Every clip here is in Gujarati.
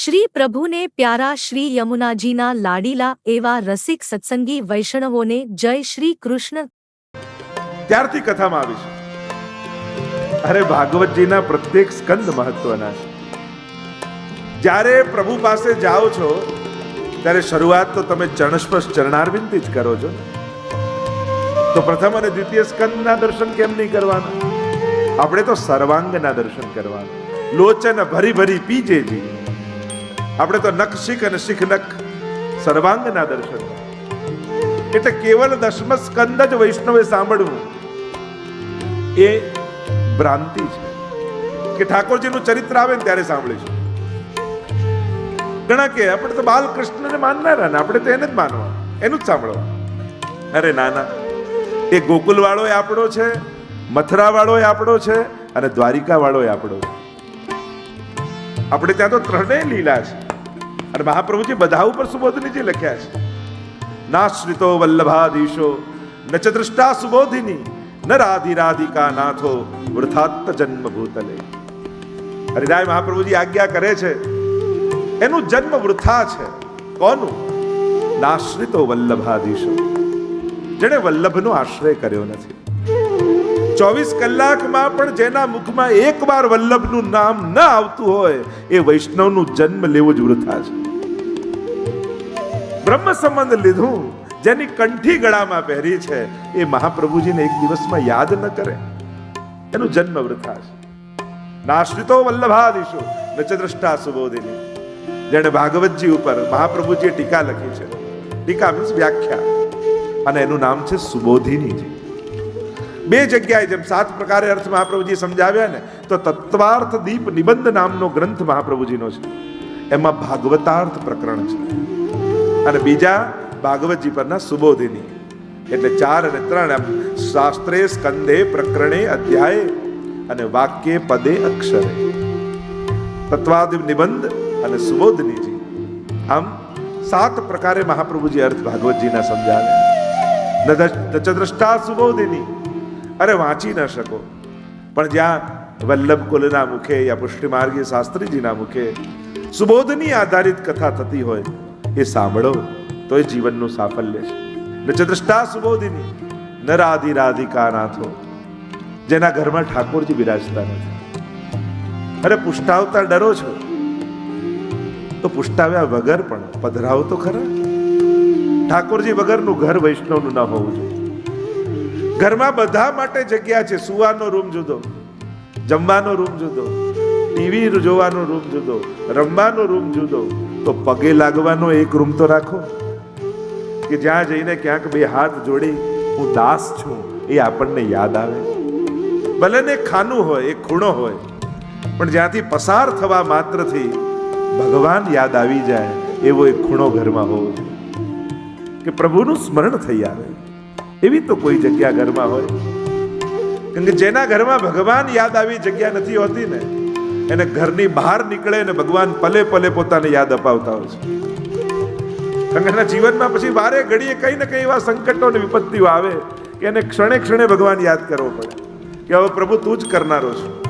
શ્રી પ્રભુને પ્યારા શ્રી યમુનાજીના લાડીલા એવા રસિક સત્સંગી વૈષ્ણવોને જય શ્રી કૃષ્ણ. ત્યારથી કથામાં આવી છે. અરે ભાગવતજીના પ્રત્યેક સ્કંદ મહત્વના છે. જ્યારે પ્રભુ પાસે જાઓ છો, ત્યારે શરૂઆત તો તમે ચરણસ્પર્શ ચરણારવિંદથી જ કરો છો તો પ્રથમ અને દ્વિતીય સ્કંદના દર્શન કેમ નહીં કરવાના? આપણે તો સર્વાંગના દર્શન કરવાના. લોચન ભરી ભરી પીજેજી આપણે તો નખ શીખ અને શીખ નખ સર્વાંગના દર્શન. એટલે કેવલ દસમ સ્કંદ જ વૈષ્ણવે સાંભળવું. એ ભ્રાંતિ છે કે ઠાકોરજીનું ચરિત્ર આવે ને ત્યારે સાંભળીશું. ઘણા કે આપણે તો બાલકૃષ્ણને માનનારા ને આપણે તો એને જ માનવા એનું જ સાંભળવા અરે ના ના. એ ગોકુલ વાળો એ આપણો છે મથરા વાળો એ આપણો છે અને દ્વારિકા વાળો એ આપણો છે. આપણે ત્યાં તો ત્રણેય લીલા છે. અને મહાપ્રભુજી બધા ઉપર સુબોધનીજી લખ્યા છે નાશ્રિતો વલ્લભાધીશો, ન ચતુષ્ટા સુબોધિની, ન રાધિરાધિકા નાથો, વૃથાત્ત જન્મ ભૂતલે હરિરાય મહાપ્રભુજી આજ્ઞા કરે છે, એનું જન્મ વૃથા છે. કોનું? નાશ્રિતો વલ્લભાધીશો. જેણે વલ્લભનો આશ્રય કર્યો નથી. ચોવીસ કલાકમાં પણ જેના મુખમાં એક વાર વલ્લભનું નામ ન આવતું હોય, એ વૈષ્ણવનું જન્મ લેવું જ વૃથા છે. બ્રહ્મ સંબંધ લીધું, જેની કંઠી ગળામાં પહેરી છે, એ મહાપ્રભુજીને એક દિવસમાં યાદ ન કરે. એનું જન્મ વૃથા છે. નાશ્રિતો વલ્લભાદિશો નચ દ્રષ્ટા સુબોધિની. જેણે ભાગવતજી ઉપર મહાપ્રભુજીએ ટીકા લખી છે. ટીકા મીન્સ વ્યાખ્યા. અને એનું નામ છે સુબોધિનીજી. બે જગ્યાએ જેમ સાત પ્રકારે અર્થ મહાપ્રભુજી સમજાવ્યા ને, તો તત્વાર્થ દીપ નિબંધ નામનો ગ્રંથ મહાપ્રભુજીનો છે. એમાં ભાગવતાર્થ પ્રકરણ છે. અને બીજા ભાગવતજી પરના સુબોધિની. એટલે ચાર અને ત્રણ એમ. શાસ્ત્રે સ્કંદે પ્રકરણે અધ્યાય અને વાક્ય પદે અક્ષરે. તત્વાદિ નિબંધ અને સુબોધનીજી. આમ સાત પ્રકારે મહાપ્રભુજી અર્થ ભાગવતજીના સમજાવે. દ્રષ્ટા સુબોધિની. અરે વાંચી ન શકો. પણ જ્યાં વલ્લભ કુલના મુખે યા પુષ્ટિમાર્ગી શાસ્ત્રીજીના મુખે સુબોધની આધારિત કથા થતી હોય એ સાંભળો તો એ જીવનનું સાફલ્ય છે. ને ચદ્રષ્ટા સુબોધિની નરાધિ રાધિકા નાથો જેના ઘરમાં ઠાકોરજી બિરાજતા નથી. અરે પુષ્ટાવતા ડરો છો? તો પુષ્ટાવ્યા વગર પણ પધરાવો તો ખરા. ઠાકોરજી વગરનું ઘર વૈષ્ણવનું ન હોવું જોઈએ. ઘરમાં બધા માટે જગ્યા છે. સુવાનો રૂમ જુદો, જમવાનો રૂમ જુદો, ટીવી જોવાનો રૂમ જુદો, રમવાનો રૂમ જુદો તો પગે લાગવાનો એક રૂમ તો રાખો. કે જ્યાં જઈને ક્યાંક બે હાથ જોડી હું દાસ છું, એ આપણને યાદ આવે. ભલે ને ખાનું હોય, એ ખૂણો હોય, પણ જ્યાંથી પસાર થવા માત્રથી ભગવાન યાદ આવી જાય, એવો એક ખૂણો ઘરમાં હોવો કે પ્રભુનું સ્મરણ થઈ આવે. એવી તો કોઈ જગ્યા ઘરમાં હોય. કેમ કે જેના ઘરમાં ભગવાન યાદ આવી જગ્યા નથી હોતી ને એને ઘરની બહાર નીકળે ને ભગવાન પલે પલે પોતાને યાદ અપાવતા હોય છે. કારણ એના જીવનમાં પછી બારે ઘડીએ કઈ ને કઈ એવા સંકટો અને વિપત્તિઓ આવે કે એને ક્ષણે ક્ષણે ભગવાન યાદ કરવો પડે. કે હવે પ્રભુ તું જ કરનારો છું.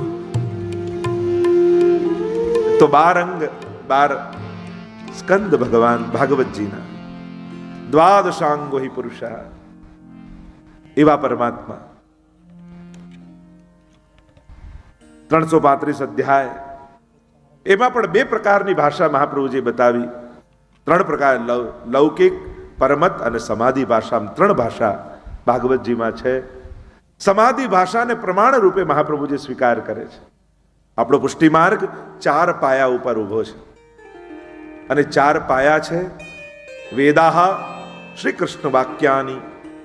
તો બાર અંગ, બાર સ્કંદ ભગવાન ભાગવતજીના. દ્વાદશાંગો હિ પુરુષા. એવા પરમાત્મા. ત્રણસો પાંત્રીસ અધ્યાય. એમાં પણ બે પ્રકારની ભાષા મહાપ્રભુજી બતાવી. ત્રણ પ્રકાર લૌકિક, પરમત અને સમાધિ ભાષા. ત્રણ ભાષા ભાગવતજીમાં છે. સમાધિ ભાષાને પ્રમાણ રૂપે મહાપ્રભુજી સ્વીકાર કરે છે. આપણો પુષ્ટિમાર્ગ ચાર પાયા ઉપર ઊભો છે. અને ચાર પાયા છે વેદાહા શ્રી કૃષ્ણ વાક્યાની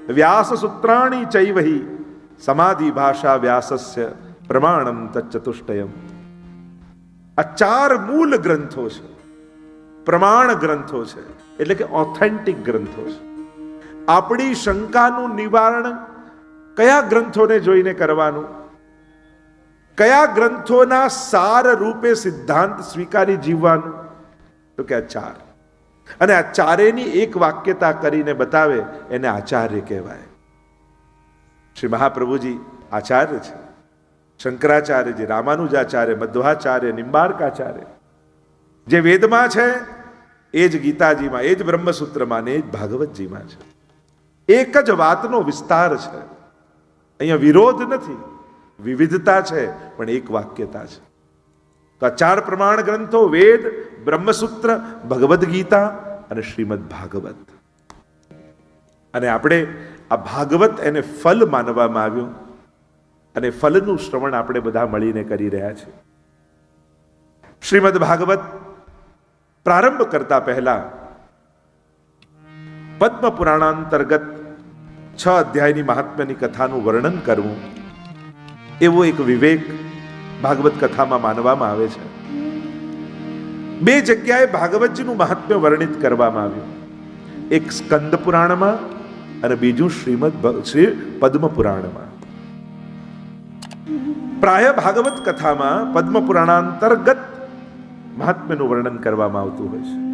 વ્યાસ સૂત્રાણી ચૈવહી. સમાધિ ભાષા વ્યાસસ્ય. પ્રમાણમ તચતુષ્ટયમ આ ચાર મૂળ ગ્રંથો છે. પ્રમાણ ગ્રંથો છે. એટલે કે ઓથેન્ટિક ગ્રંથો છે. આપણી શંકાનું નિવારણ કયા ગ્રંથોને જોઈને કરવાનું? કયા ગ્રંથોના સાર રૂપે સિદ્ધાંત સ્વીકારી જીવવાનું? તો કે આ ચાર અને આ ચારેની એક વાક્યતા કરીને બતાવે એને આચાર્ય કહેવાય. શ્રી મહાપ્રભુજી આચાર્ય છે. શંકરાચાર્યજી, રામાનુજાચાર્ય, મધ્વાચાર્ય, નિંબાર્કાચાર્ય. જે વેદમાં છે, એ જ ગીતાજીમાં, એ જ બ્રહ્મસૂત્રમાં ને એ જ ભાગવતજીમાં છે. એક જ વાતનો વિસ્તાર છે. અહીંયા વિરોધ નથી. વિવિધતા છે, પણ એક વાક્યતા છે. તો આ ચાર પ્રમાણ ગ્રંથો, વેદ, બ્રહ્મસૂત્ર ભગવદ્ ગીતા અને શ્રીમદ ભાગવત અને આપણે આ ભાગવત એને ફલ માનવામાં આવ્યું. અને ફલનું શ્રવણ આપણે બધા મળીને કરી રહ્યા છે શ્રીમદ ભાગવત પ્રારંભ કરતા પહેલા પદ્મ પુરાણાંતર્ગત છ અધ્યાયની મહાત્મ્યની કથાનું વર્ણન કરવું એવો એક વિવેક ભાગવત કથામાં માનવામાં આવે છે. બે જગ્યાએ ભાગવતજીનું મહાત્મ્ય વર્ણિત કરવામાં આવ્યું. એક સ્કંદ પુરાણમાં અને બીજું શ્રીમદ શ્રી પદ્મ પુરાણમાં પ્રાય ભાગવત કથામાં પદ્મ પુરાણાંતર્ગત મહાત્મ્યનું વર્ણન કરવામાં આવતું હોય છે.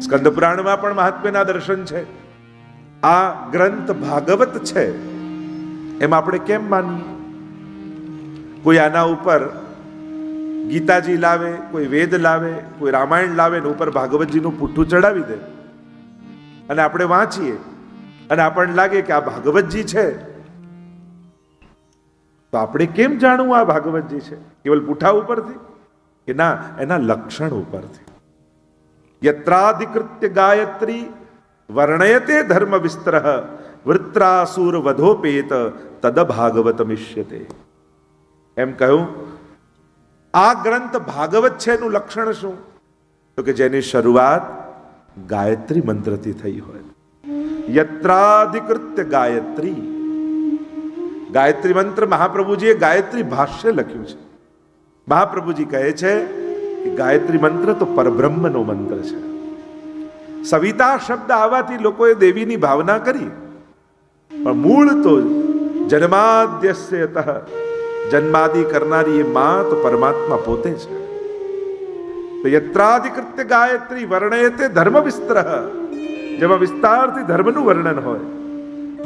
સ્કંદ પુરાણમાં પણ મહાત્મ્યના દર્શન છે. આ ગ્રંથ ભાગવત છે. એમ આપણે કેમ માનીએ? કોઈ આના ઉપર ગીતાજી લાવે, કોઈ વેદ લાવે, કોઈ રામાયણ લાવે ને ઉપર ભાગવતજીનું પુઠ્ઠું ચડાવી દે. અને આપણે વાંચીએ. અને આપણને લાગે કે આ ભાગવતજી છે. તો આપણે કેમ જાણવું આ ભાગવતજી છે? કેવલ પૂઠા ઉપરથી કે ના, એના લક્ષણ ઉપરથી? યત્રાધિકૃત્ય ગાયત્રી વર્ણયતે ધર્મ વિસ્તર, વૃત્રાસુર વધોપેત, તદ ભાગવત મિષ્યતે એમ કહ્યું, આ ગ્રંથ ભાગવત છે એનું લક્ષણ શું? તો કે જેની શરૂઆત ગાયત્રી મંત્રથી થઈ હોય. યત્રાધિકૃત્ય ગાયત્રી ગાયત્રી મંત્ર મહાપ્રભુજીએ ગાયત્રી ભાષ્ય લખ્યું છે. મહાપ્રભુજી કહે છે કે ગાયત્રી મંત્ર તો પરબ્રહ્મનો મંત્ર છે. સવિતા શબ્દ આવવાથી લોકોએ દેવીની ભાવના કરી. પણ મૂળ તો જન્માદ્યસ્યતઃ જન્માદિ કરનારી એ મા તો પરમાત્મા પોતે છે. તો યત્રાધિકૃત્ય ગાયત્રી વર્ણયતે ધર્મ વિસ્તર જેમાં વિસ્તારથી ધર્મનું વર્ણન હોય.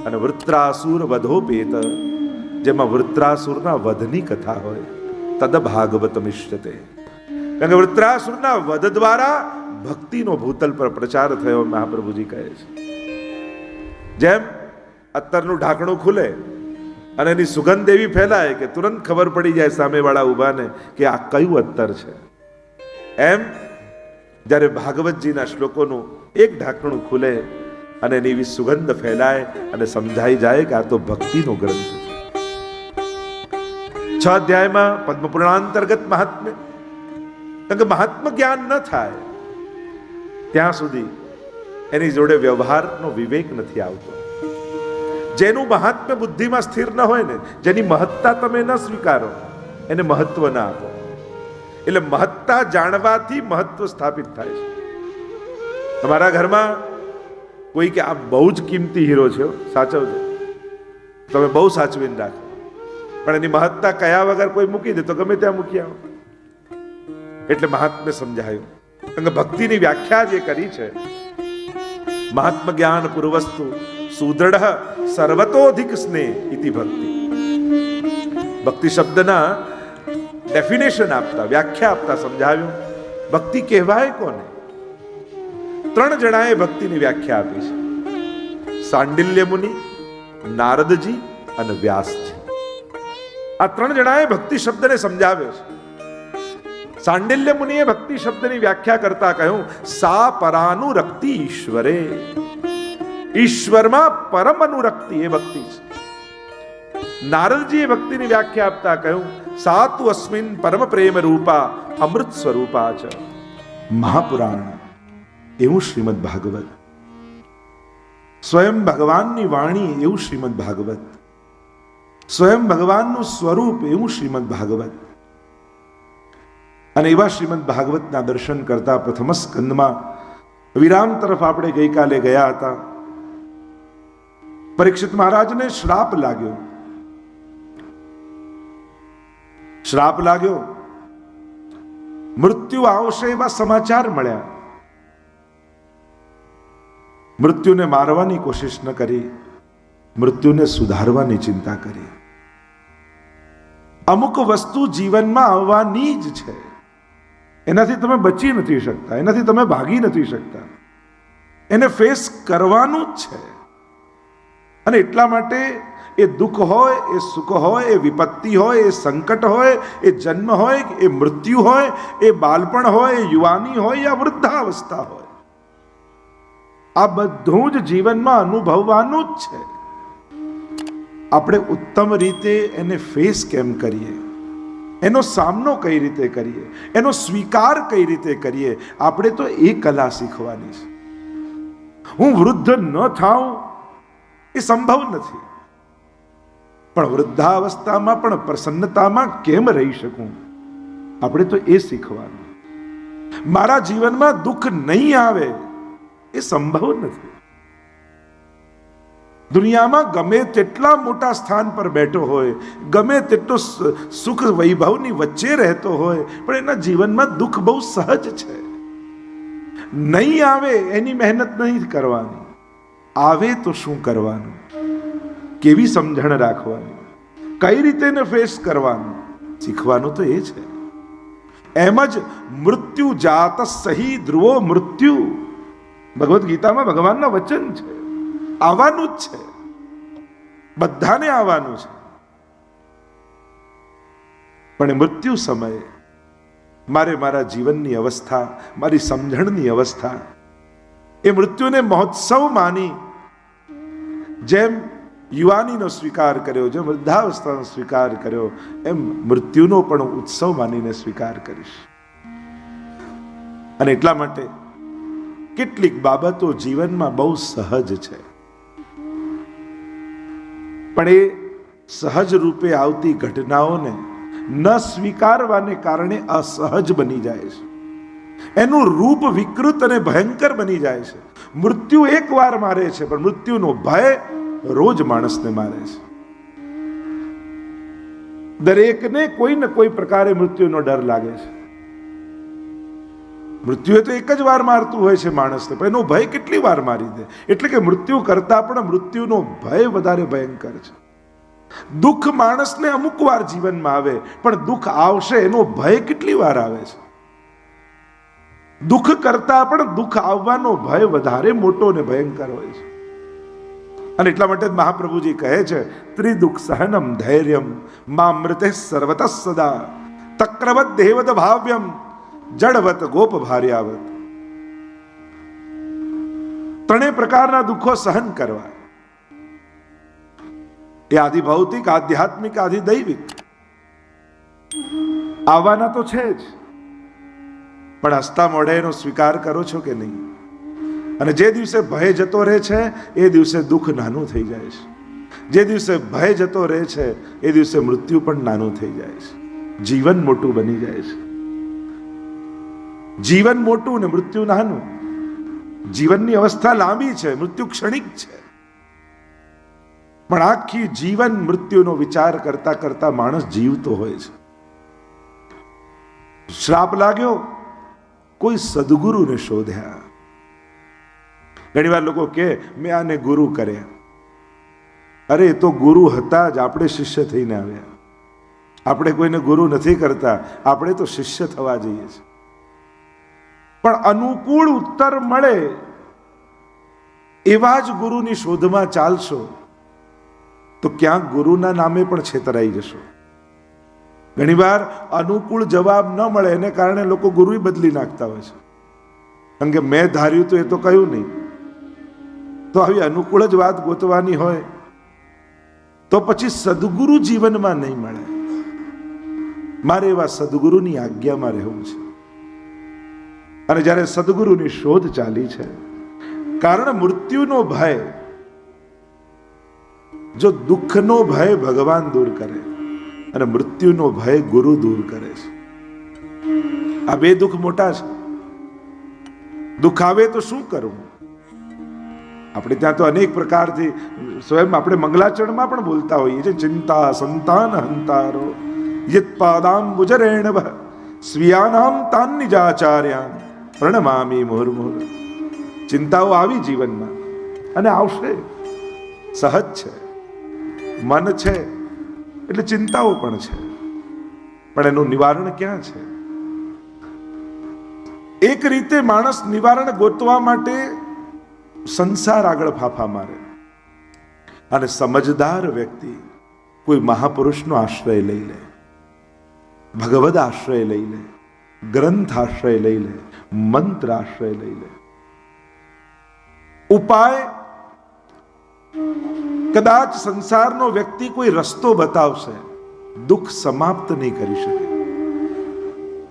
અને વૃત્રાસુર વધો વધોપેત જેમાં વૃત્રાસુરના વધની કથા હોય. તદ ભાગવત મિશ્યતે કારણ કે વૃત્રાસુરના વધ દ્વારા ભક્તિનો ભૂતલ પર પ્રચાર થયો મહાપ્રભુજી કહે છે. જેમ અત્તરનું ઢાંકણું ખુલે અને એની સુગંધ એવી ફેલાય કે તુરંત ખબર પડી જાય સામેવાળા ઊભાને કે આ કયું અત્તર છે. એમ જ્યારે ભાગવતજીના શ્લોકોનું એક ઢાંકણું ખુલે અને એની એવી સુગંધ ફેલાય અને સમજાઈ જાય કે આ તો ભક્તિનો ગ્રંથ છે. છ અધ્યાયમાં પદ્મપુરાણાંતર્ગત મહાત્મ્ય કારણ કે મહાત્મ જ્ઞાન ન થાય ત્યાં સુધી એની જોડે વ્યવહારનો વિવેક નથી આવતો જેનું મહાત્મ્ય બુદ્ધિમાં સ્થિર ન હોય ને જેની મહત્તા તમે ન સ્વીકારો એને મહત્વ ના આપો એટલે મહત્તા જાણવાથી મહત્વ સ્થાપિત થાય છે તમારા ઘરમાં કોઈ કે આ બહુ જ કિંમતી હીરો છે સાચવજો તમે બહુ સાચવીને રાખો પણ એની મહત્તા કયા વગર કોઈ મૂકી દે તો ગમે ત્યાં મૂકી આવો. એટલે મહાત્મે સમજાયું. કે ભક્તિની વ્યાખ્યા જે કરી છે મહાત્મ જ્ઞાન પૂર્વસ્તુ સુદૃઢ સર્વતોધિક સ્નેહ ઇતિ ભક્તિ. ભક્તિ શબ્દના ડેફિનેશન આપતા, વ્યાખ્યા આપતા સમજાવ્યું. ભક્તિ કહેવાય કોને? ત્રણ જણાએ ભક્તિની વ્યાખ્યા આપી છે. સાંડિલ્ય મુનિ, નારદજી અને વ્યાસજી. આ ત્રણ જણાએ ભક્તિ શબ્દને સમજાવ્યો છે. સાંડિલ્ય મુનિએ ભક્તિ શબ્દની વ્યાખ્યા કરતા કહ્યું, સા પરાનુરક્તિ ઈશ્વરે. ઈશ્વરમાં પરમ અનુરક્તિ એ ભક્તિ છે. નારદજીએ ભક્તિની વ્યાખ્યા આપતા કહ્યું સાતુ અસ્મિન પરમ પ્રેમ રૂપા અમૃત સ્વરૂપા છે મહાપુરાણ, એવું શ્રીમદ ભાગવત. સ્વયં ભગવાનની વાણી એવું શ્રીમદ ભાગવત. સ્વયં ભગવાનનું સ્વરૂપ એવું શ્રીમદ ભાગવત. અને એવા શ્રીમદ ભાગવતના દર્શન કરતા પ્રથમ સ્કંદમાં વિરામ તરફ આપણે ગઈકાલે ગયા હતા. પરીક્ષિત મહારાજને શ્રાપ લાગ્યો. શ્રાપ લાગ્યો. મૃત્યુ આવશે એવા સમાચાર મળ્યા. મૃત્યુને મારવાની કોશિશ ન કરી. મૃત્યુને સુધારવાની ચિંતા કરી. અમુક વસ્તુ જીવનમાં આવવાની જ છે. એનાથી તમે બચી નથી શકતા, એનાથી તમે ભાગી નથી શકતા. એને ફેસ કરવાનું જ છે. અને એટલા માટે એ દુઃખ હોય, એ સુખ હોય, એ વિપત્તિ હોય, એ સંકટ હોય, એ જન્મ હોય, એ મૃત્યુ હોય, એ બાળપણ હોય, એ યુવાની હોય યા વૃદ્ધાવસ્થા હોય. આ બધું જ જીવનમાં અનુભવવાનું જ છે. આપણે ઉત્તમ રીતે એને ફેસ કેમ કરીએ? એનો સામનો કઈ રીતે કરીએ? એનો સ્વીકાર કઈ રીતે કરીએ? આપણે તો એ કલા શીખવાની છે. હું વૃદ્ધ ન થાઉં એ સંભવ નથી. પણ વૃદ્ધાવસ્થામાં, પણ પ્રસન્નતામાં કેમ રહી શકું? આપણે તો એ શીખવાનું. મારા જીવનમાં દુઃખ નહીં આવે એ સંભવ નથી. દુનિયામાં ગમે તેટલા મોટા સ્થાન પર બેઠો હોય, ગમે તેટલો સુખ વૈભવની વચ્ચે રહેતો હોય, પણ એના જીવનમાં દુઃખ બહુ સહજ છે. નહીં આવે એની મહેનત નહીં કરવાની. આવે તો શું કરવાનું? કેવી સમજણ રાખવાની? કઈ રીતે એને ફેસ કરવાનું? શીખવાનું તો એ છે. એમ જ મૃત્યુ જાત સહી ધ્રુવો મૃત્યુ. ભગવદ્ ગીતામાં ભગવાનના વચન છે. આવવાનું જ છે. બધાને આવવાનું છે. પણ મૃત્યુ સમયે મારે મારા જીવનની અવસ્થા, મારી સમજણની અવસ્થા, એ મૃત્યુને મહોત્સવ માની જેમ યુવાનીનો સ્વીકાર કર્યો, જેમ વૃદ્ધાવસ્થાનો સ્વીકાર કર્યો, એમ મૃત્યુનો પણ ઉત્સવ માનીને સ્વીકાર કરીશ. અને એટલા માટે કેટલીક બાબતો જીવનમાં બહુ સહજ છે. પણ એ સહજ રૂપે આવતી ઘટનાઓને ન સ્વીકારવાને કારણે અસહજ બની જાય છે. એનું રૂપ વિકૃત અને ભયંકર બની જાય છે. મૃત્યુ એક વાર મારે છે, પણ મૃત્યુનો ભય રોજ માણસને મારે છે. દરેકને કોઈ ને કોઈ પ્રકારે મૃત્યુનો ડર લાગે છે. મૃત્યુ તો એક જ વાર મારતું હોય છે માણસને, પણ એનો ભય કેટલી વાર મારી દે? એટલે કે મૃત્યુ કરતા પણ મૃત્યુનો ભય વધારે ભયંકર છે. દુઃખ માણસને અમુક વાર જીવનમાં આવે, પણ દુઃખ આવશે એનો ભય કેટલી વાર આવે છે? દુઃખ કરતા પણ દુઃખ આવવાનો ભય વધારે મોટો ને ભયંકર હોય છે. અને એટલા માટે જ મહાપ્રભુજી કહે છે, ત્રિદુઃખ સહનમ ધૈર્યમ મામૃતે સર્વત સદા તક્રવત દેવત ભાવ્યમ જડવત, ગોપ ભાર્યાવત. ત્રણેય પ્રકારના દુઃખો સહન કરવા. એ આદિ ભૌતિક આધ્યાત્મિક આદિ દૈવિક આવવાના તો છે જ. પણ હસતા મોઢે એનો સ્વીકાર કરો છો કે નહીં? અને જે દિવસે ભય જતો રહે છે, એ દિવસે દુઃખ નાનું થઈ જાય છે. જે દિવસે ભય જતો રહે છે, એ દિવસે મૃત્યુ પણ નાનું થઈ જાય છે. જીવન મોટું બની જાય છે. જીવન મોટું ને મૃત્યુ નાનું. જીવનની અવસ્થા લાંબી છે, મૃત્યુ ક્ષણિક છે. પણ આખી જીવન મૃત્યુનો વિચાર કરતા કરતા માણસ જીવતો હોય છે. શ્રાપ લાગ્યો, કોઈ સદગુરુને શોધ્યા. ઘણીવાર લોકો કે મેં આને ગુરુ કર્યા. અરે, એ તો ગુરુ હતા જ, આપણે શિષ્ય થઈને આવ્યા. આપણે કોઈને ગુરુ નથી કરતા, આપણે તો શિષ્ય થવા જઈએ છીએ. પણ અનુકૂળ ઉત્તર મળે એવા જ ગુરુની શોધમાં ચાલશો, તો ક્યાંક ગુરુના નામે પણ છેતરાઈ જશો. ઘણીવાર અનુકૂળ જવાબ ન મળે, એને કારણે લોકો ગુરુ બદલી નાખતા હોય છે. કારણ કે મેં ધાર્યું તો એ તો કહ્યું નહીં. તો આવી અનુકૂળ જ વાત ગોતવાની હોય, તો પછી સદગુરુ જીવનમાં નહીં મળે. મારે એવા સદગુરુની આજ્ઞામાં રહેવું છે. અને જ્યારે સદગુરુની શોધ ચાલી છે, કારણ મૃત્યુનો ભય, જો દુઃખનો ભય ભગવાન દૂર કરે, અને મૃત્યુનો ભય ગુરુ દૂર કરે છે. આ બે દુઃખ મોટા છે. દુઃખ આવે તો શું કરવું? આપણે ત્યાં તો અનેક પ્રકારથી, સ્વયં આપણે મંગલાચરણમાં પણ બોલતા હોઈએ છીએ, ચિંતા સંતાન હંતારો યત પાદાંબુજરેણ સ્વીયાનામ તાન નિજાચાર્યાન પ્રણમામી મુહુર્મુહુર ચિંતાઓ આવી જીવનમાં અને આવશે. સહજ છે. મન છે એટલે ચિંતાઓ પણ છે. પણ એનું નિવારણ ક્યાં છે? એક રીતે માણસ નિવારણ ગોતવા માટે સંસાર આગળ ફાફા મારે. અને સમજદાર વ્યક્તિ કોઈ મહાપુરુષનો આશ્રય લઈ લે. ભગવદ આશ્રય લઈ લે. ગ્રંથ આશ્રય લઈ લે મંત્ર આશ્રય લઈ લે ઉપાય કદાચ સંસારનો વ્યક્તિ કોઈ રસ્તો બતાવશે દુઃખ સમાપ્ત નહીં કરી શકે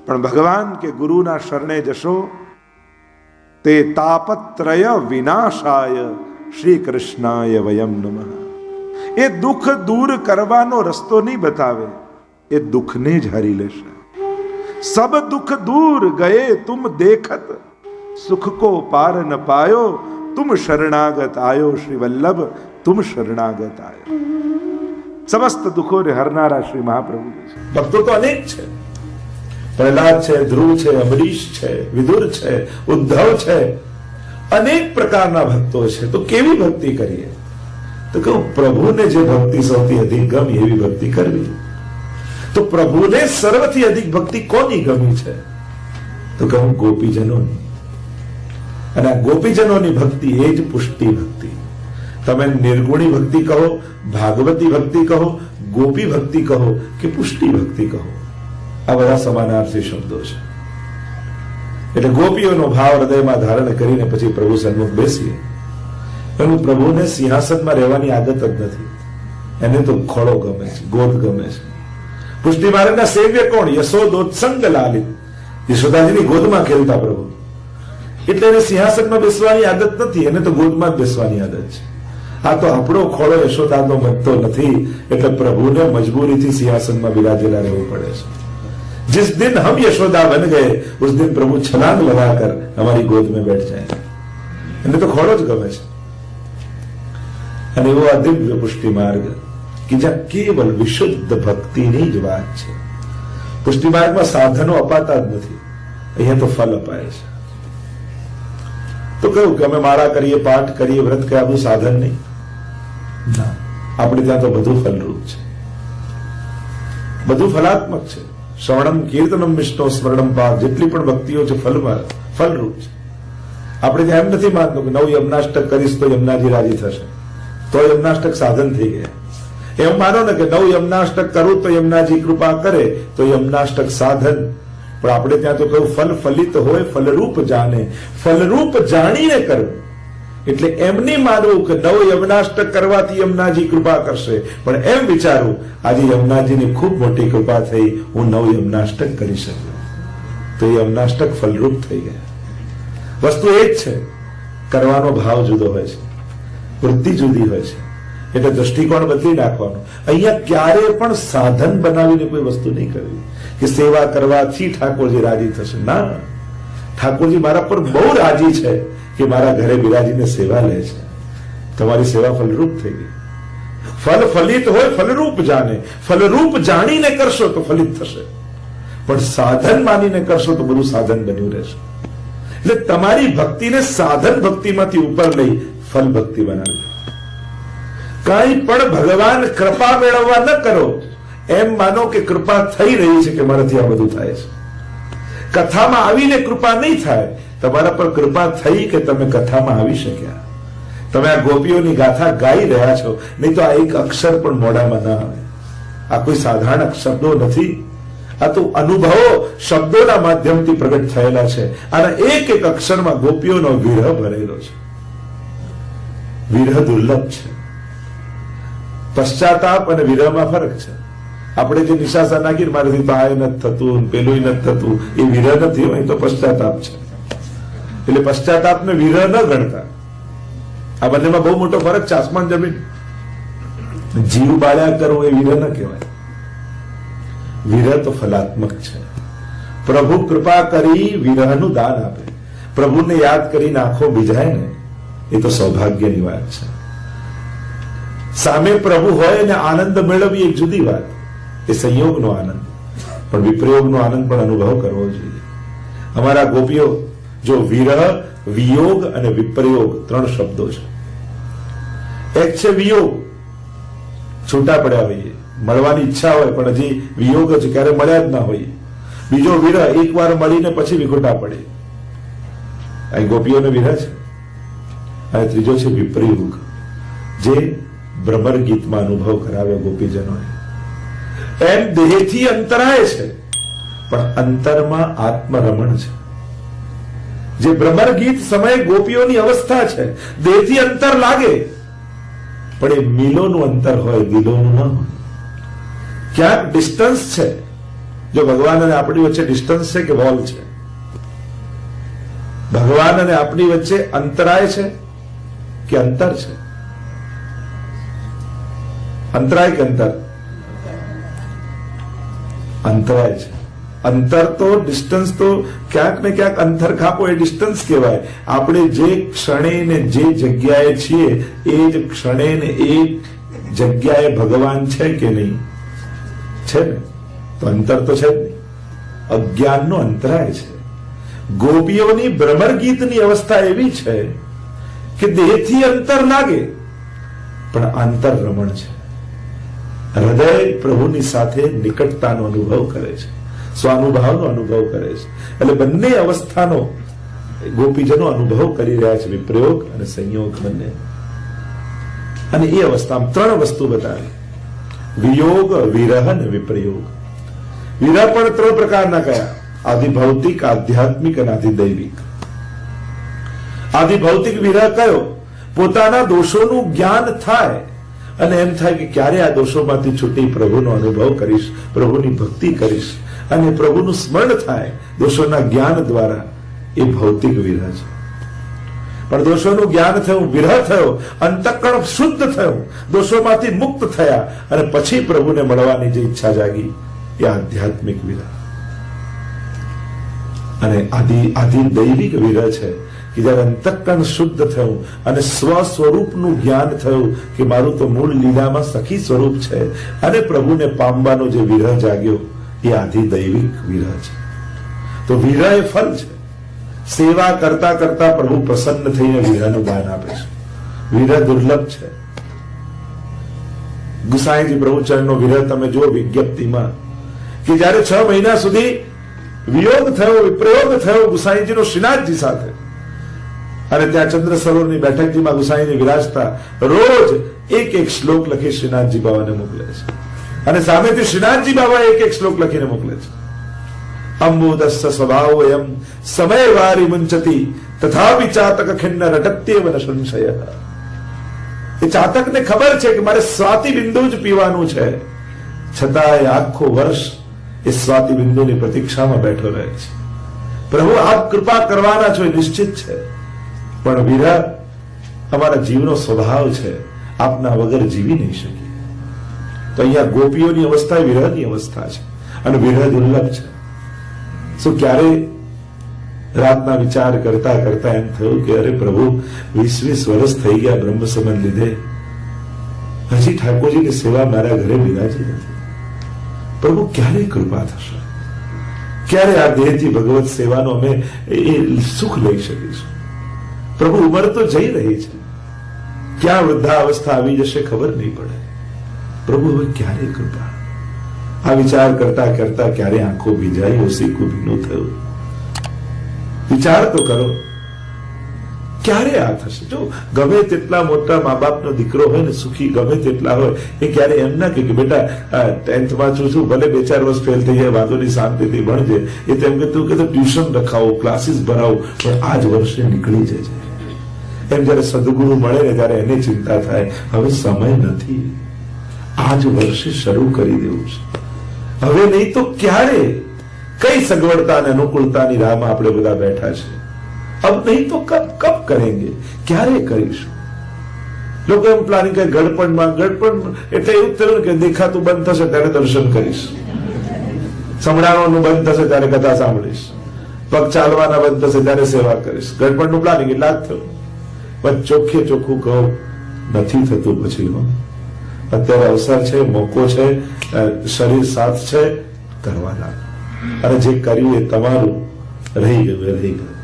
પણ ભગવાન કે ગુરુના શરણે જશો તે તાપત્રય વિનાશાય શ્રી કૃષ્ણાય વયમ નમઃ એ દુઃખ દૂર કરવાનો રસ્તો નહીં બતાવે એ દુઃખને જ હરી લેશે સબ દુઃખ દૂર ગયે તુમ દેખત સુખ કો પાર ન પાયો તુમ શરણાગત આયો શ્રી વલ્લભ તુમ શરણાગત આયો સમસ્ત દુઃખોને હરનારા શ્રી મહાપ્રભુ ભક્તો તો અનેક છે પ્રહલાદ છે ધ્રુવ છે અમરીશ છે વિદુર છે ઉદ્ધવ છે અનેક પ્રકારના ભક્તો છે તો કેવી ભક્તિ કરીએ તો કહું પ્રભુને જે ભક્તિ સૌથી અધિક ગમી એવી ભક્તિ કરવી તો પ્રભુને સર્વથી અધિક ભક્તિ કોની ગમી છે? તો કહું ગોપીજનોની. અને આ ગોપીજનોની ભક્તિ એ જ પુષ્ટિ ભક્તિ. તમે નિર્ગુણી ભક્તિ કહો, ભાગવતી ભક્તિ કહો, ગોપી ભક્તિ કહો કે પુષ્ટિ ભક્તિ કહો. આ બધા સમાનાર્થી શબ્દો છે. એટલે ગોપીઓનો ભાવ હૃદયમાં ધારણ કરીને પછી પ્રભુ સન્મુખ બેસીએ. એનું પ્રભુને સિંહાસનમાં રહેવાની આદત જ નથી. એને તો ખોળો ગમે છે, ગોદ ગમે છે. પુષ્ટિ મહારાજના સેવ્ય કોણ યશોદોત્સંગ લાલિત યશોદાજીની ગોદમાં ખેલતા પ્રભુ એટલે એને સિંહાસનમાં બેસવાની આદત નથી એને તો ગોદમાં જ બેસવાની આદત છે આ તો આપણો ખોળો યશોદાનો મતતો નથી એટલે પ્રભુને મજબૂરીથી સિંહાસનમાં બિરાજેલા રહેવું પડે છે जिस दिन हम यशोदा बन गए उस दिन प्रभु छलांग लगाकर हमारी गोद में बैठ जाए એને તો ખોળો જ ગમે છે અને એવો આ દિવ્ય પુષ્ટિ માર્ગ કે જ્યાં કેવલ વિશુદ્ધ ભક્તિની જ વાત છે. પુષ્ટિ માર્ગમાં સાધનો અપાતા જ નથી. અહીંયા તો ફલ અપાય છે. તો કહ્યું કે અમે મારા કરીએ પાઠ કરીએ વ્રત કરીએ આપણું સાધન નહીં. આપણે ત્યાં તો બધું ફલરૂપ છે. બધું ફલાત્મક છે. શ્રવણમ કીર્તનમ વિષ્ણુ સ્મરણમ પાક જેટલી પણ ભક્તિઓ છે ફલમાં ફલરૂપ છે. આપણે ત્યાં એમ નથી માનતું કે નવ યમનાષ્ટક કરીશ તો યમનાજી રાજી થશે. તો યમનાષ્ટક સાધન થઈ ગયા. એમ માનો ને કે નવ યમનાષ્ટક કરું તો યમનાજી કૃપા કરે, તો યમનાષ્ટક સાધન. પણ આપણે ત્યાં તો કહ્યું, ફલ ફલિત હોય, ફલરૂપ જાણે. ફલરૂપ જાણીને કરવું એટલે એમ નહીં માનવું કે નવ યમનાષ્ટક કરવાથી યમનાજી કૃપા કરશે. પણ એમ વિચારવું આજે યમનાજીની ખૂબ મોટી કૃપા થઈ, હું નવ યમનાષ્ટક કરી શક્યો તો એ યમનાષ્ટક ફલરૂપ થઈ ગયા. વસ્તુ એ જ છે, કરવાનો ભાવ જુદો હોય છે. વૃત્તિ જુદી હોય છે. એટલે દ્રષ્ટિકોણ બદલી નાખવાનો. અહીંયા ક્યારે પણ સાધન બનાવીને કોઈ વસ્તુ નહીં કરવી. કે સેવા કરવાથી ઠાકોરજી રાજી થશે. ના. ઠાકોરજી મારા પર બહુ રાજી છે કે મારા ઘરે બિરાજીને સેવા લે છે. તમારી સેવા ફલરૂપ થઈ ગઈ. ફલ ફલિત હોય ફલરૂપ જાણે. ફલરૂપ જાણીને કરશો તો ફલિત થશે. પણ સાધન માનીને કરશો તો બધું સાધન બન્યું રહેશે. એટલે તમારી ભક્તિને સાધન ભક્તિમાંથી ઉપર લઈ ફલ ભક્તિ બનાવજો કઈ પણ ભગવાન કૃપા મેળવવા ન કરો, એમ માનો કે કૃપા થઈ રહી છે કે મારાથી આ બધું થાય છે. કથામાં આવીને કૃપા નહીં થાય, તમારા પર કૃપા થઈ કે તમે કથામાં આવી શક્યા. તમે આ ગોપીઓની ગાથા ગાઈ રહ્યા છો, નહીં તો આ એક અક્ષર પણ મોઢામાં ના આવે. આ કોઈ સાધારણ શબ્દો નથી. આ તો અનુભવો શબ્દોના માધ્યમથી પ્રગટ થયેલા છે. અને એક એક અક્ષરમાં ગોપીઓનો વિરહ ભરેલો છે. વિરહ દુર્લભ છે. પશ્ચાતાપ અને વિરહમાં ફરક છે. આપણે જે નિશાસા નાખી મારાથી તો આ નથી થતું પેલું નથી થતું, એ વિરહ નથી હોય, તો પશ્ચાતાપ છે. એટલે પશ્ચાતાપ ને વિરહ ન ગણતા. આ બંનેમાં બહુ મોટો ફરક છે, આસમાન જમીન. જીવ બાળ્યા કરવું એ વિરહ ન કહેવાય. વિરહ તો ફલાત્મક છે. પ્રભુ કૃપા કરી વિરહનું દાન આપે. પ્રભુને યાદ કરીને આંખો બીજાય ને, એ તો સૌભાગ્યની વાત છે. સામે પ્રભુ હોય અને આનંદ મેળવવી એક જુદી વાત. એ સંયોગનો આનંદ. પણ વિપ્રયોગનો આનંદ પણ અનુભવ કરવો જોઈએ. અમારા ગોપીઓ, જો વિરહ, વિયોગ અને વિપ્રયોગ ત્રણ શબ્દો છે. એક છે વિયોગ. છૂટા પડ્યા હોઈએ. મળવાની ઈચ્છા હોય, પણ હજી વિયોગ જ ક્યારે મળ્યા જ ના હોઈએ. બીજો વિરહ, એકવાર મળીને પછી વિખુટા પડે. અહીં ગોપીઓનો વિરહ છે. અને ત્રીજો છે વિપ્રયોગ. જે ભ્રમર ગીતમાં અનુભવ કરાવ્યો ગોપીજનોએ. એમ દેહથી અંતરાય છે, પણ અંતરમાં આત્મરમણ છે. જે ભ્રમર ગીત સમયે ગોપીઓની અવસ્થા છે, દેહથી અંતર લાગે, પણ એ મિલોનું અંતર હોય, દિલોનું ન હોય. ક્યાંક ડિસ્ટન્સ છે, જો ભગવાન અને આપણી વચ્ચે ડિસ્ટન્સ છે કે વોલ છે? ભગવાન અને આપણી વચ્ચે અંતરાય છે કે અંતર છે? અંતરાય કે અંતર? અંતરાય છે. અંતર તો ડિસ્ટન્સ તો ક્યાંક ને ક્યાંક અંતર કાપો એ ડિસ્ટન્સ કહેવાય. આપણે જે ક્ષણે ને જે જગ્યાએ છીએ, એ જ ક્ષણે ને એ જગ્યાએ ભગવાન છે કે નહીં? છે ને? તો અંતર તો છે જ નહીં. અજ્ઞાનનો અંતરાય છે. ગોપીઓની ભ્રમર ગીતની અવસ્થા એવી છે કે દેહથી અંતર લાગે, પણ આંતર રમણ છે. હૃદય પ્રભુની સાથે નિકટતાનો અનુભવ કરે છે. સ્વાનુભાવનો અનુભવ કરે છે. એટલે બંને અવસ્થાનો ગોપીજનો અનુભવ કરી રહ્યા છે, વિપ્રયોગ અને સંયોગ બંને. અને એ અવસ્થામાં ત્રણ વસ્તુ બતાવી. વિયોગ, વિરહ અને વિપ્રયોગ. વિરહ પણ ત્રણ પ્રકારના કયા? આધિ ભૌતિક આધ્યાત્મિક અને દૈવિક આધિ ભૌતિક વિરહ કયો? પોતાના દોષોનું જ્ઞાન થાય અને એમ થાય કે ક્યારે આ દોષોમાંથી છૂટી પ્રભુનો અનુભવ કરીશ, પ્રભુની ભક્તિ કરીશ અને પ્રભુનું સ્મરણ થાય દોષોના જ્ઞાન દ્વારા એ ભૌતિક વિરહ છે પણ દોષોનું જ્ઞાન થયું, વિરહ થયો અંતકણ શુદ્ધ થયું, દોષોમાંથી મુક્ત થયા અને પછી પ્રભુને મળવાની જે ઈચ્છા જાગી એ આધ્યાત્મિક વિરહ અને આદિ આદિ દૈવિક વિરહ છે કે જ્યારે અંતકરણ શુદ્ધ થયું અને સ્વ સ્વરૂપનું જ્ઞાન થયું કે મારું તો મૂળ લીલામાં સખી સ્વરૂપ છે. અને પ્રભુને પામવાનો જે વિરહ જાગ્યો એ આધી દૈવિક વિરહ છે. તો વિરહ એ ફલ છે. સેવા કરતા કરતા પ્રભુ પ્રસન્ન થઈને વિરહનું દાન આપે છે. વિરહ દુર્લભ છે. ગુસાઈજી પ્રભુચરણનો વિરહ તમે જુઓ વિજ્ઞપ્તિમાં કે જ્યારે છ મહિના સુધી વિયોગ થયો, વિપ્રયોગ થયો ગુસાઈજીનો શ્રીનાથજી સાથે અને ત્યાં ચંદ્ર સરોવરની બેઠકજીમાં ગુસાઈને વિરાજતા રોજ એક એક શ્લોક લખી શ્રીનાથજી બાબાને મોકલે છે. અને સામેથી શ્રીનાથજી બાબા એક એક શ્લોક લખીને મોકલે છે. અંબુદસ્સ સ્વભાવ એમ સમય વારી મુંચતી તથા વિચાતક ખિન્ન રટત્ય વન સંશય. એ ચાતકને ખબર છે કે મારે સ્વાતિ બિંદુ જ પીવાનું છે. છતાં એ આખો વર્ષ એ સ્વાતિ બિંદુની પ્રતીક્ષામાં બેઠો રહે છે. પ્રભુ આપ કૃપા કરવાના છો એ નિશ્ચિત છે. પણ વીરા અમારા જીવનો સ્વભાવ છે, આપના વગર જીવી નહીં શકીએ. તો અહીંયા ગોપીઓની અવસ્થા એ વિરહની અવસ્થા છે અને વિરહ દુર્લભ છે. શું ક્યારે રાતના વિચાર કરતા કરતા એમ થયું કે અરે પ્રભુ વીસ વીસ વર્ષ થઈ ગયા બ્રહ્મ સંબંધ લીધે. હજી ઠાકોરજીની સેવા મારા ઘરે બિરાજી નથી. પ્રભુ, ક્યારે કૃપા થશે? ક્યારે આ દેહથી ભગવત સેવાનો અમે એ સુખ લઈ શકીશું? પ્રભુ, ઉંમર તો જઈ રહી છે. ક્યાં વૃદ્ધાવસ્થા આવી જશે ખબર નહીં પડે. પ્રભુ, હવે ક્યારે કૃપા? આ વિચાર કરતા કરતા ક્યારે આંખો ભીજાઈ ઓસીકું ભીનું થયું. વિચાર તો કરો. ક્યારે આ થશે? જો ગમે તેટલા મોટા મા બાપનો દીકરો હોય ને, સુખી ગમે તેટલા હોય, એ ક્યારે એમ ના કે, બેટા ટેન્થમાં છું છું, ભલે બે ચાર વર્ષ ફેલ થઈ જાય વાતોની શાંતિથી ભણજે. એ તેમ કે, તું કે ટ્યુશન રખાવો, ક્લાસીસ ભરાવો, પણ આ જ વર્ષે નીકળી જજે. એમ જયારે સદગુરુ મળે ને ત્યારે એને ચિંતા થાય. હવે સમય નથી. આજ વર્ષે શરૂ કરી દેવું છે. હવે નહીં તો ક્યારે? કઈ સગવડતા અને અનુકૂળતાની રાહમાં આપણે બધા બેઠા છે? અબ નહીં તો કબ કબ કરેંગે? ક્યારે કરીશું? લોકો એમ પ્લાનિંગ કરે ગડપણમાં ગડપણ એટલે એવું થયું કે દેખાતું બંધ થશે ત્યારે દર્શન કરીશ. સંભળાવાનું બંધ થશે ત્યારે કથા સાંભળીશ. પગ ચાલવાના બંધ થશે ત્યારે સેવા કરીશ. ગડપણનું પ્લાનિંગ એટલે આ જ થયું. પણ ચોખ્ખે ચોખ્ખું કહું નથી થતું પછી અત્યારે અવસર છે, મોકો છે શરીર સાથ છે કરવાના અને જે કર્યું એ તમારું, રહી ગયું રહી ગયું.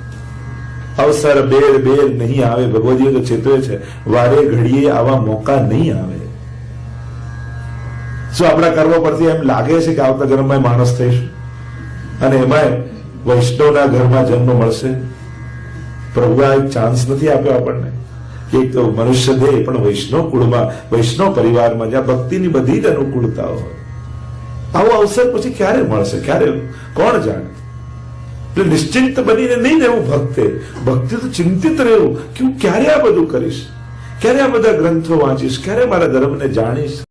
અવસર બેર બેર નહીં આવે, ભગવદીએ તો ચેતવે છે, વારે ઘડીએ આવા મોકા નહીં આવે. શું આપણા કર્મ પરથી એમ લાગે છે કે આવતા જન્મમાં માણસ થઈશ? અને એમાંય વૈષ્ણવના ઘરમાં જન્મ મળશે? પ્રભુ આ ચાન્સ નથી આપ્યો આપણને. કે તો મનુષ્ય દેહ પણ વૈષ્ણવ કુળમાં, વૈષ્ણવ પરિવારમાં જ્યાં ભક્તિની બધી જ અનુકૂળતાઓ હોય. આવો અવસર પછી ક્યારે મળશે? ક્યારે? કોણ જાણે? એટલે નિશ્ચિંત બનીને નહીં રહેવું ભક્તે. ભક્તિ તો ચિંતિત રહેવું કે હું ક્યારે આ બધું કરીશ? ક્યારે આ બધા ગ્રંથો વાંચીશ? ક્યારે મારા ધર્મને જાણીશ?